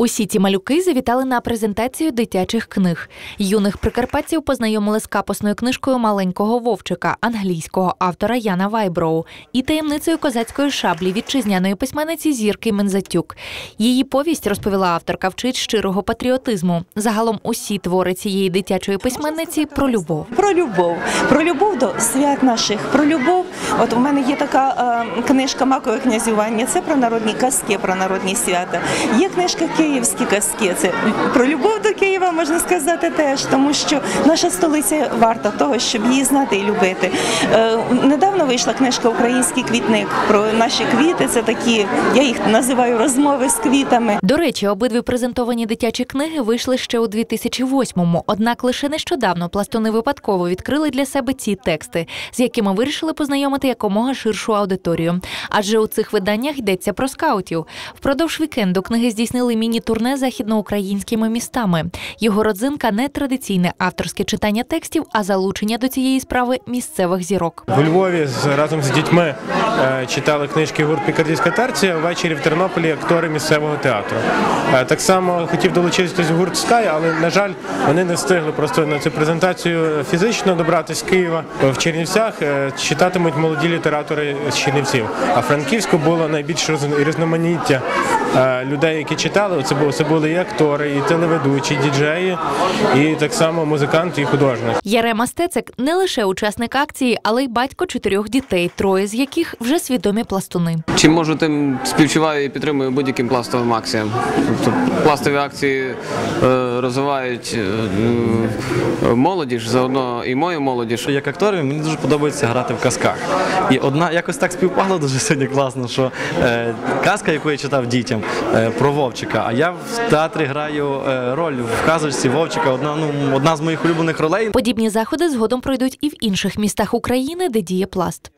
Усі ці малюки завітали на презентацію дитячих книг. Юних прикарпатців познайомили з капосною книжкою маленького вовчика англійського автора Яна Вайброу і таємницею козацької шаблі вітчизняної письменниці Зірки Мензатюк. Її повість розповіла авторка вчить щирого патріотизму. Загалом усі твори цієї дитячої письменниці про любов. Про любов, про любов до свят наших, про любов. От у мене є така е, книжка Макове князювання. Це про народні казки, про народні свята. Є книжка Київські казки. Це про любов до Києва можна сказати теж, тому що наша столиця варта того, щоб її знати і любити. Е, недавно вийшла книжка Український квітник про наші квіти. Це такі, я їх називаю розмови з квітами. До речі, обидві презентовані дитячі книги вийшли ще у 2008-му, Однак лише нещодавно пластуни випадково відкрили для себе ці тексти, з якими вирішили познайомити якомога ширшу аудиторію. Адже у цих виданнях йдеться про скаутів. Впродовж вікенду книги здійснили міні-турне західноукраїнськими містами. Його родзинка не традиційне авторське читання текстів, а залучення до цієї справи місцевих зірок. У Львові разом з дітьми читали книжки гурт Пікардійська терція. Ввечері в Тернополі актори місцевого театру. Е, Так само хотів долучитися гурт Скай, але на жаль, вони не встигли просто на цю презентацію фізично добратися з Києва. В Чернівцях е, читатимуть молоді літератори з Чернівців. А Франківську було найбільш роз- різноманіття е, людей, які читали. Це були, це були і актори, і телеведучі, і діджеї, і так само музиканти і художник. Ярема Стецик не лише учасник акції, але й батько чотирьох дітей, троє з яких вже свідомі пластуни. Чим можу, тим співчуваю і підтримую будь-яким пластовим акціям. Тобто пластові акції е, розвивають е, молодіж, заодно і мою молодіж. Як актор мені дуже подобається грати в казках. І одна якось так співпало дуже сьогодні класно, що е, казка, яку я читав дітям е, про Вовчика, а я в театрі граю е, роль в казочці Вовчика. Одна ну одна з моїх улюблених ролей. Подібні заходи згодом пройдуть і в інших містах України, де діє пласт.